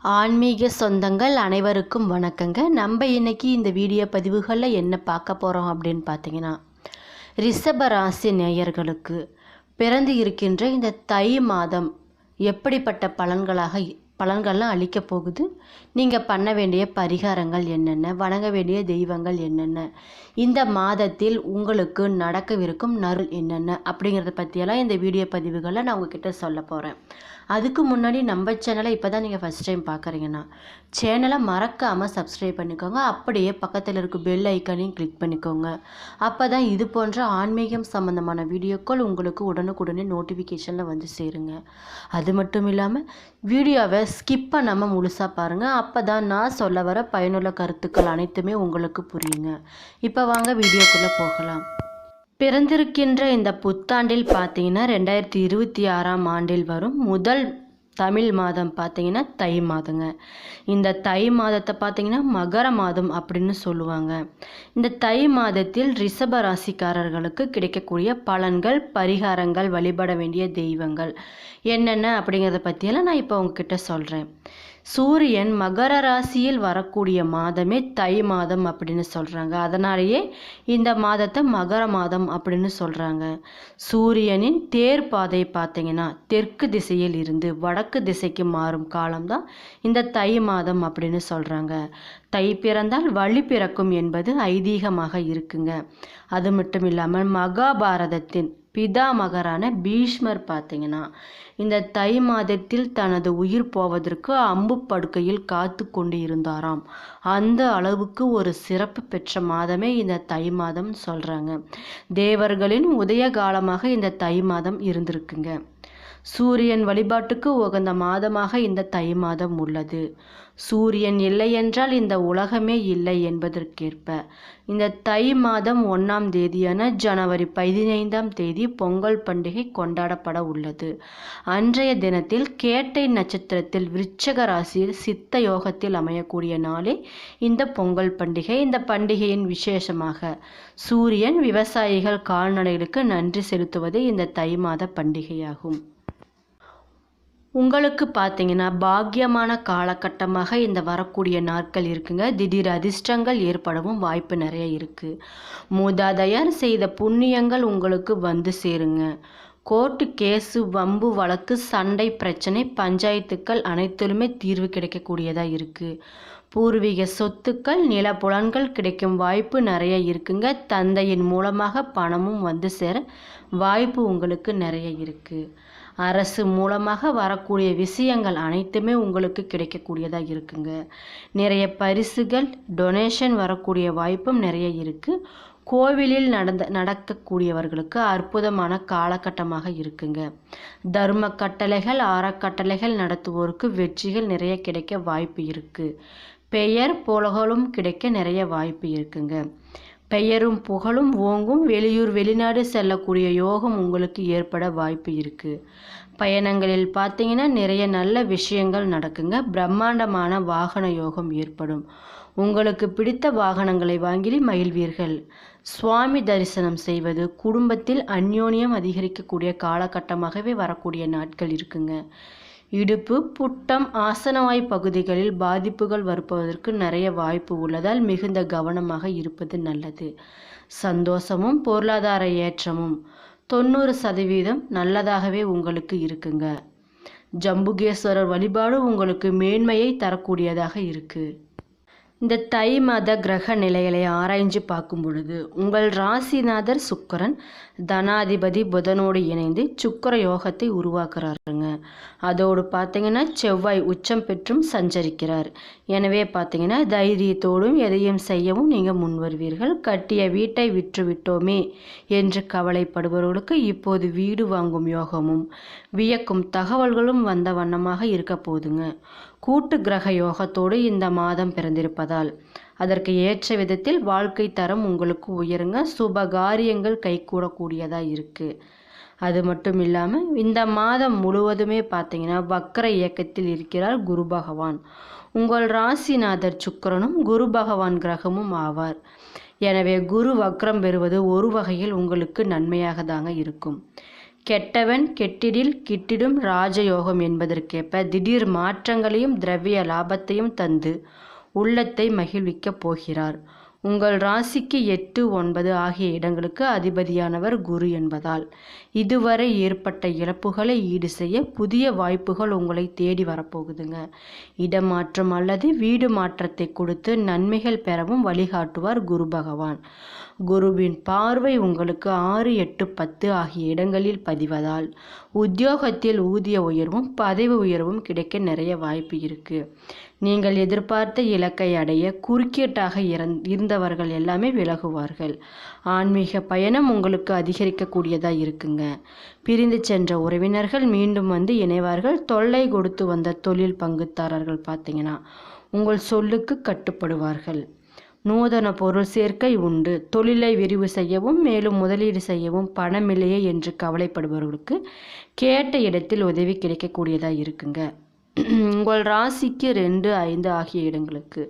ஆன்மீக சொந்தங்கள் அனைவருக்கும் வணக்கங்க. நம்ம இன்னைக்கு இந்த வீடியோ பதிவுகளில் என்ன பார்க்க போகிறோம் அப்படின்னு பார்த்தீங்கன்னா ரிஷப ராசி நேயர்களுக்கு பிறந்து இருக்கின்ற இந்த தை மாதம் எப்படிப்பட்ட பலன்களாக பலன்கள்லாம் அளிக்க போகுது? நீங்கள் பண்ண வேண்டிய பரிகாரங்கள் என்னென்ன? வணங்க வேண்டிய தெய்வங்கள் என்னென்ன? இந்த மாதத்தில் உங்களுக்கு நடக்கவிருக்கும் நருள் என்னென்ன? அப்படிங்கிறத பற்றியெல்லாம் இந்த வீடியோ பதிவுகளை நான் உங்ககிட்ட சொல்ல போகிறேன் அதுக்கு முன்னாடி நம்ம சேனலை இப்போ தான் நீங்கள் ஃபஸ்ட் டைம் பார்க்குறீங்கன்னா சேனலை மறக்காமல் சப்ஸ்கிரைப் பண்ணிக்கோங்க. அப்படியே பக்கத்தில் இருக்க பெல் ஐக்கானையும் கிளிக் பண்ணிக்கோங்க. அப்போ தான் இது போன்ற ஆன்மீகம் சம்மந்தமான வீடியோக்கள் உங்களுக்கு உடனுக்குடனே நோட்டிஃபிகேஷனில் வந்து சேருங்க. அது மட்டும் இல்லாமல் வீடியோவை ஸ்கிப் பண்ணாமல் முழுசாக பாருங்கள் அப்போ தான் நான் சொல்ல வர பயனுள்ள கருத்துக்கள் அனைத்துமே உங்களுக்கு புரியுங்க. இப்போ வாங்க வீடியோக்குள்ளே போகலாம். பிறந்திருக்கின்ற இந்த புத்தாண்டில் பார்த்தீங்கன்னா ரெண்டாயிரத்தி இருபத்தி ஆறாம் ஆண்டில் வரும் முதல் தமிழ் மாதம் பார்த்தீங்கன்னா தை மாதங்க. இந்த தை மாதத்தை பார்த்தீங்கன்னா மகர மாதம் அப்படின்னு சொல்லுவாங்க. இந்த தை மாதத்தில் ரிஷப ராசிக்காரர்களுக்கு கிடைக்கக்கூடிய பலன்கள் பரிகாரங்கள் வழிபட வேண்டிய தெய்வங்கள் என்னென்ன அப்படிங்கிறத பற்றியெல்லாம் நான் இப்போ உங்ககிட்ட சொல்கிறேன் சூரியன் மகர ராசியில் வரக்கூடிய மாதமே தை மாதம் அப்படின்னு சொல்கிறாங்க அதனாலேயே இந்த மாதத்தை மகர மாதம் அப்படின்னு சொல்கிறாங்க சூரியனின் தேர் பாதை பார்த்தீங்கன்னா தெற்கு திசையில் இருந்து வடக்கு திசைக்கு மாறும் காலம்தான் இந்த தை மாதம் அப்படின்னு சொல்கிறாங்க தை பிறந்தால் வழி பிறக்கும் என்பது ஐதீகமாக இருக்குங்க. அது மட்டும் இல்லாமல் மகாபாரதத்தின் பிதாமகரான பீஷ்மர் பார்த்தீங்கன்னா இந்த தை மாதத்தில் தனது உயிர் போவதற்கு அம்பு படுக்கையில் காத்து கொண்டு இருந்தாராம் அந்த அளவுக்கு ஒரு சிறப்பு பெற்ற மாதமே இந்த தை மாதம் சொல்கிறாங்க தேவர்களின் உதய காலமாக இந்த தை மாதம் இருந்திருக்குங்க. சூரியன் வழிபாட்டுக்கு உகந்த மாதமாக இந்த தை மாதம் உள்ளது. சூரியன் இல்லை என்றால் இந்த உலகமே இல்லை என்பதற்கேற்ப இந்த தை மாதம் ஒன்றாம் தேதியான ஜனவரி பதினைந்தாம் தேதி பொங்கல் பண்டிகை கொண்டாடப்பட உள்ளது. அன்றைய தினத்தில் கேட்டை நட்சத்திரத்தில் விருச்சக ராசியில் சித்த யோகத்தில் அமையக்கூடிய நாளே இந்த பொங்கல் பண்டிகை. இந்த பண்டிகையின் விசேஷமாக சூரியன் விவசாயிகள் கால்நடைகளுக்கு நன்றி செலுத்துவதே இந்த தை மாத பண்டிகையாகும். உங்களுக்கு பார்த்தீங்கன்னா பாக்கியமான காலகட்டமாக இந்த வரக்கூடிய நாட்கள் இருக்குங்க. திடீர் அதிர்ஷ்டங்கள் ஏற்படவும் வாய்ப்பு நிறைய இருக்குது மூதாதையர் செய்த புண்ணியங்கள் உங்களுக்கு வந்து சேருங்க. கோர்ட்டு கேஸு வம்பு வழக்கு சண்டை பிரச்சனை பஞ்சாயத்துக்கள் அனைத்திலுமே தீர்வு கிடைக்கக்கூடியதாக இருக்குது பூர்வீக சொத்துக்கள் நிலப்புலன்கள் கிடைக்கும் வாய்ப்பு நிறைய இருக்குங்க. தந்தையின் மூலமாக பணமும் வந்து சேர வாய்ப்பு உங்களுக்கு நிறைய இருக்குது அரசு மூலமாக வரக்கூடிய விஷயங்கள் அனைத்துமே உங்களுக்கு கிடைக்கக்கூடியதாக இருக்குங்க. நிறைய பரிசுகள் டொனேஷன் வரக்கூடிய வாய்ப்பும் நிறைய இருக்குது கோவிலில் நடந்த நடக்கக்கூடியவர்களுக்கு அற்புதமான காலகட்டமாக இருக்குங்க. தர்ம கட்டளைகள் ஆறக்கட்டளைகள் நடத்துவோருக்கு வெற்றிகள் நிறைய கிடைக்க வாய்ப்பு இருக்குது பெயர் புலகளும் கிடைக்க நிறைய வாய்ப்பு இருக்குங்க. பெயரும் புகழும் ஓங்கும் வெளியூர் வெளிநாடு செல்லக்கூடிய யோகம் உங்களுக்கு ஏற்பட வாய்ப்பு இருக்குது பயணங்களில் பார்த்தீங்கன்னா நிறைய நல்ல விஷயங்கள் நடக்குங்க. பிரம்மாண்டமான வாகன யோகம் ஏற்படும். உங்களுக்கு பிடித்த வாகனங்களை வாங்கி மகிழ்வீர்கள். சுவாமி தரிசனம் செய்வது குடும்பத்தில் அந்யோன்யம் அதிகரிக்கக்கூடிய காலகட்டமாகவே வரக்கூடிய நாட்கள் இருக்குங்க. இடுப்பு புட்டம் ஆசனவாய் பகுதிகளில் பாதிப்புகள் வருப்பதற்கு நிறைய வாய்ப்பு உள்ளதால் மிகுந்த கவனமாக இருப்பது நல்லது. சந்தோஷமும் பொருளாதார ஏற்றமும் தொண்ணூறு சதவீதம் நல்லதாகவே உங்களுக்கு இருக்குங்க. ஜம்புகேஸ்வரர் வழிபாடு உங்களுக்கு மேன்மையை தரக்கூடியதாக இருக்குது இந்த தை மாத கிரக நிலைகளை ஆராய்ஞ்சு பார்க்கும் பொழுது உங்கள் ராசிநாதர் சுக்கரன் தனாதிபதி புதனோடு இணைந்து சுக்கர யோகத்தை உருவாக்குறாருங்க. அதோடு பார்த்தீங்கன்னா செவ்வாய் உச்சம் பெற்றும் சஞ்சரிக்கிறார். எனவே பார்த்தீங்கன்னா தைரியத்தோடும் எதையும் செய்யவும் நீங்கள் முன்வருவீர்கள். கட்டிய வீட்டை விற்று விட்டோமே என்று கவலைப்படுபவர்களுக்கு இப்போது வீடு வாங்கும் யோகமும் வியக்கும் தகவல்களும் வந்த வண்ணமாக இருக்க போதுங்க. கூட்டு கிரக யோகத்தோடு இந்த மாதம் பிறந்திருப்பதால். அதற்கு ஏற்ற விதத்தில் வாழ்க்கை தரம் உங்களுக்கு உயருங்க. சுப காரியங்கள் கைகூடக்கூடியதாக இருக்குது அது மட்டும் இல்லாமல் இந்த மாதம் முழுவதுமே பார்த்தீங்கன்னா வக்கர இயக்கத்தில் இருக்கிறார் குரு பகவான். உங்கள் ராசிநாதர் சுக்கரனும் குரு பகவான் கிரகமும் ஆவார். எனவே குரு வக்ரம் பெறுவது ஒரு வகையில் உங்களுக்கு நன்மையாக தாங்க இருக்கும். கெட்டவன் கெட்டிடில் கிட்டிடும் ராஜயோகம் என்பதற்கேற்ப திடீர் மாற்றங்களையும் திரவிய லாபத்தையும் தந்து உள்ளத்தை மகிழ்விக்கப் போகிறார். உங்கள் ராசிக்கு எட்டு ஒன்பது ஆகிய இடங்களுக்கு அதிபதியானவர் குரு என்பதால் இதுவரை ஏற்பட்ட இழப்புகளை ஈடு செய்ய புதிய வாய்ப்புகள் உங்களை தேடி வரப்போகுதுங்க. இடமாற்றம் அல்லது வீடு மாற்றத்தை கொடுத்து நன்மைகள் பெறவும் வழிகாட்டுவார் குரு பகவான். குருவின் பார்வை உங்களுக்கு ஆறு எட்டு பத்து ஆகிய இடங்களில் பதிவதால் உத்தியோகத்தில் ஊதிய உயர்வும் பதவி உயர்வும் கிடைக்க நிறைய வாய்ப்பு இருக்குது நீங்கள் எதிர்பார்த்த இலக்கை அடைய குறுக்கீட்டாக இறந் இருந்தவர்கள் எல்லாமே விலகுவார்கள். ஆன்மீக பயணம் உங்களுக்கு அதிகரிக்கக்கூடியதாக இருக்குங்க. பிரிந்து சென்ற உறவினர்கள் மீண்டும் வந்து இணைவார்கள். தொல்லை கொடுத்து வந்த தொழில் பங்குதாரர்கள் பார்த்தீங்கன்னா உங்கள் சொல்லுக்கு கட்டுப்படுவார்கள். நூதன பொருள் சேர்க்கை உண்டு. தொழிலை விரிவு செய்யவும் மேலும் முதலீடு செய்யவும் பணமில்லையே என்று கவலைப்படுபவர்களுக்கு கேட்ட இடத்தில் உதவி கிடைக்கக்கூடியதாக இருக்குங்க. உங்கள் ராசிக்கு ரெண்டு ஐந்து ஆகிய இடங்களுக்கு.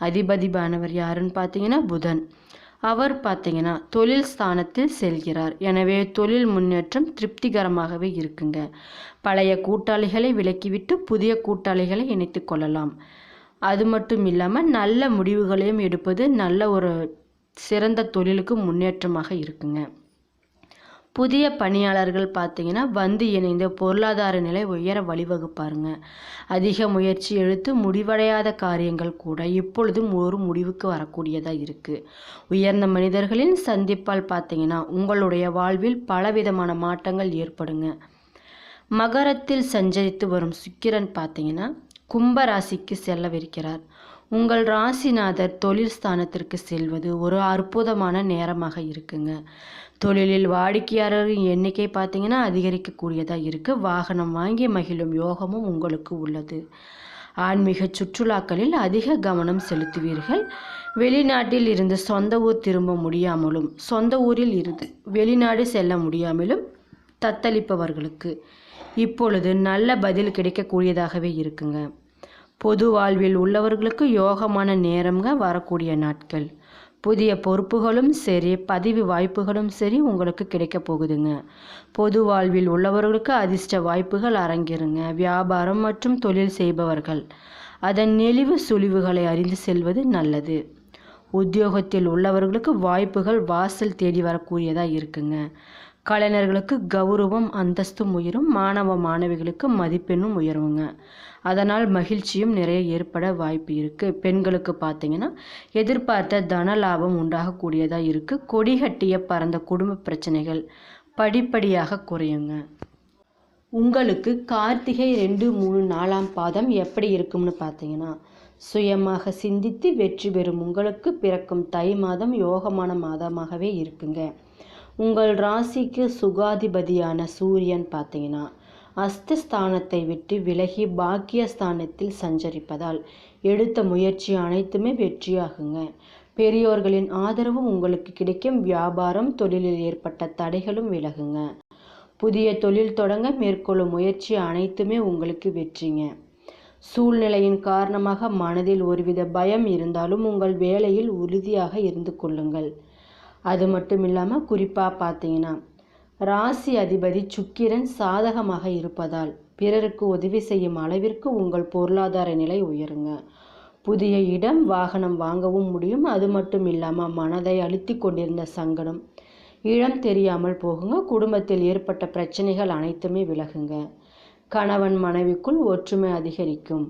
அதிபதிபானவர் யாருன்னு பார்த்தீங்கன்னா புதன். அவர் பார்த்தீங்கன்னா தொழில் ஸ்தானத்தில் செல்கிறார். எனவே தொழில் முன்னேற்றம் திருப்திகரமாகவே இருக்குங்க. பழைய கூட்டாளிகளை விலக்கிவிட்டு புதிய கூட்டாளிகளை இணைத்து கொள்ளலாம். அது மட்டும் இல்லாமல் நல்ல முடிவுகளையும் எடுப்பது நல்ல ஒரு சிறந்த தொழிலுக்கு முன்னேற்றமாக இருக்குங்க. புதிய பணியாளர்கள் பார்த்தீங்கன்னா வந்து இணைந்த பொருளாதார நிலை உயர வழிவகுப்பாருங்க. அதிக முயற்சி எடுத்து முடிவடையாத காரியங்கள் கூட இப்பொழுதும் ஒரு முடிவுக்கு வரக்கூடியதாக இருக்குது உயர்ந்த மனிதர்களின் சந்திப்பால் பார்த்தீங்கன்னா உங்களுடைய வாழ்வில் பலவிதமான மாற்றங்கள் ஏற்படுங்க. மகரத்தில் சஞ்சரித்து வரும் சுக்கிரன் பார்த்தீங்கன்னா கும்பராசிக்கு செல்லவிருக்கிறார். உங்கள் ராசிநாதர் தொழில் ஸ்தானத்திற்கு செல்வது ஒரு அற்புதமான நேரமாக இருக்குங்க. தொழிலில் வாடிக்கையாளரின் எண்ணிக்கை பார்த்தீங்கன்னா அதிகரிக்கக்கூடியதாக இருக்குது வாகனம் வாங்கி மகிழும் யோகமும் உங்களுக்கு உள்ளது. ஆன்மீக சுற்றுலாக்களில் அதிக கவனம் செலுத்துவீர்கள். வெளிநாட்டில் இருந்து சொந்த ஊர் திரும்ப முடியாமலும் சொந்த ஊரில் இருந்து வெளிநாடு செல்ல முடியாமலும் தத்தளிப்பவர்களுக்கு இப்பொழுது நல்ல பதில் கிடைக்கக்கூடியதாகவே இருக்குங்க. பொது வாழ்வில் உள்ளவர்களுக்கு யோகமான நேரம்ங்க வரக்கூடிய நாட்கள். புதிய பொறுப்புகளும் சரி பதிவு வாய்ப்புகளும் சரி உங்களுக்கு கிடைக்க போகுதுங்க. பொது வாழ்வில் உள்ளவர்களுக்கு அதிர்ஷ்ட வாய்ப்புகள் அரங்கிருங்க வியாபாரம் மற்றும் தொழில் செய்பவர்கள் அதன் நெளிவு சுழிவுகளை அறிந்து செல்வது நல்லது. உத்தியோகத்தில் உள்ளவர்களுக்கு வாய்ப்புகள் வாசல் தேடி வரக்கூடியதாக இருக்குங்க. கலைஞர்களுக்கு கௌரவம் அந்தஸ்தும் உயரும் மாணவ மாணவிகளுக்கு மதிப்பெண்ணும் உயருங்க. அதனால் மகிழ்ச்சியும் நிறைய ஏற்பட வாய்ப்பு இருக்குது பெண்களுக்கு பார்த்தீங்கன்னா எதிர்பார்த்த தன லாபம் உண்டாகக்கூடியதாக இருக்குது கொடி கட்டிய பறந்த குடும்ப பிரச்சனைகள் படிப்படியாக குறையுங்க. உங்களுக்கு கார்த்திகை ரெண்டு மூணு நாலாம் பாதம் எப்படி இருக்கும்னு பார்த்தீங்கன்னா சுயமாக சிந்தித்து வெற்றி பெறும் உங்களுக்கு பிறக்கும் தை மாதம் யோகமான மாதமாகவே இருக்குங்க. உங்கள் ராசிக்கு சுகாதிபதியான சூரியன் பார்த்தீங்கன்னா அஸ்தஸ்தானத்தை விட்டு விலகி பாக்கியஸ்தானத்தில் சஞ்சரிப்பதால் எடுத்த முயற்சி அனைத்துமே வெற்றியாகுங்க. பெரியோர்களின் ஆதரவும் உங்களுக்கு கிடைக்கும். வியாபாரம் தொழிலில் ஏற்பட்ட தடைகளும் விலகுங்க. புதிய தொழில் தொடங்க மேற்கொள்ளும் முயற்சி அனைத்துமே உங்களுக்கு வெற்றிங்க. சூழ்நிலையின் காரணமாக மனதில் ஒருவித பயம் இருந்தாலும் உங்கள் வேலையில் உறுதியாக இருந்து கொள்ளுங்கள். அது மட்டும் இல்லாமல் குறிப்பாக பார்த்தீங்கன்னா ராசி அதிபதி சுக்கிரன் சாதகமாக இருப்பதால் பிறருக்கு உதவி செய்யும் அளவிற்கு உங்கள் பொருளாதார நிலை உயருங்க. புதிய இடம் வாகனம் வாங்கவும் முடியும். அது மட்டும் இல்லாமல் மனதை அழுத்தி கொண்டிருந்த சங்கடம் இடம் தெரியாமல் போகுங்க. குடும்பத்தில் ஏற்பட்ட பிரச்சனைகள் அனைத்துமே விலகுங்க. கணவன் மனைவிக்குள் ஒற்றுமை அதிகரிக்கும்.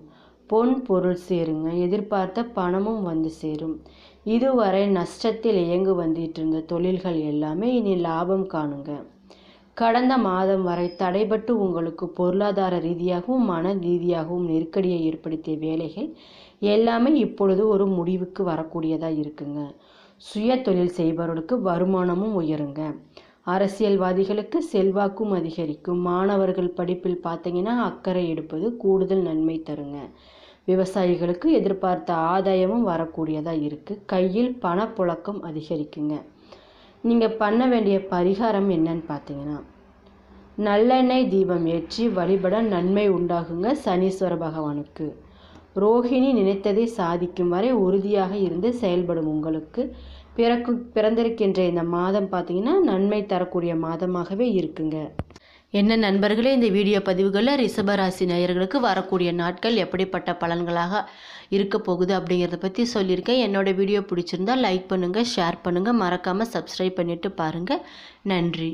பொன் பொருள் சேருங்க. எதிர்பார்த்த பணமும் வந்து சேரும். இதுவரை நஷ்டத்தில் இயங்கு வந்துட்டு இருந்த தொழில்கள் எல்லாமே இனி லாபம் காணுங்க. கடந்த மாதம் வரை தடைபட்டு உங்களுக்கு பொருளாதார ரீதியாகவும் மன ரீதியாகவும் நெருக்கடியை ஏற்படுத்திய வேலைகள் எல்லாமே இப்பொழுது ஒரு முடிவுக்கு வரக்கூடியதாக இருக்குங்க. சுய தொழில் செய்பவர்களுக்கு வருமானமும் உயருங்க. அரசியல்வாதிகளுக்கு செல்வாக்கும் அதிகரிக்கும். மாணவர்கள் படிப்பில் பார்த்தீங்கன்னா அக்கறை எடுப்பது கூடுதல் நன்மை தருங்க. விவசாயிகளுக்கு எதிர்பார்த்த ஆதாயமும் வரக்கூடியதாக இருக்குது கையில் பணப்புழக்கம் அதிகரிக்குங்க. நீங்கள் பண்ண வேண்டிய பரிகாரம் என்னன்னு பார்த்தீங்கன்னா நல்லெண்ணெய் தீபம் ஏற்றி வழிபட நன்மை உண்டாகுங்க சனீஸ்வர பகவானுக்கு. ரோஹிணி நினைத்ததை சாதிக்கும் வரை உறுதியாக இருந்து செயல்படும் உங்களுக்கு. பிறக்கு பிறந்திருக்கின்ற இந்த மாதம் பார்த்தீங்கன்னா நன்மை தரக்கூடிய மாதமாகவே இருக்குங்க. என்ன நண்பர்களே இந்த வீடியோ பதிவுகளில் ரிஷபராசி நேயர்களுக்கு வரக்கூடிய நாட்கள் எப்படிப்பட்ட பலன்களாக இருக்க போகுது அப்படிங்கிறத பற்றி சொல்லியிருக்கேன். என்னோடய வீடியோ பிடிச்சிருந்தா லைக் பண்ணுங்கள் ஷேர் பண்ணுங்கள் மறக்காமல் சப்ஸ்கிரைப் பண்ணிவிட்டு பாருங்கள் நன்றி.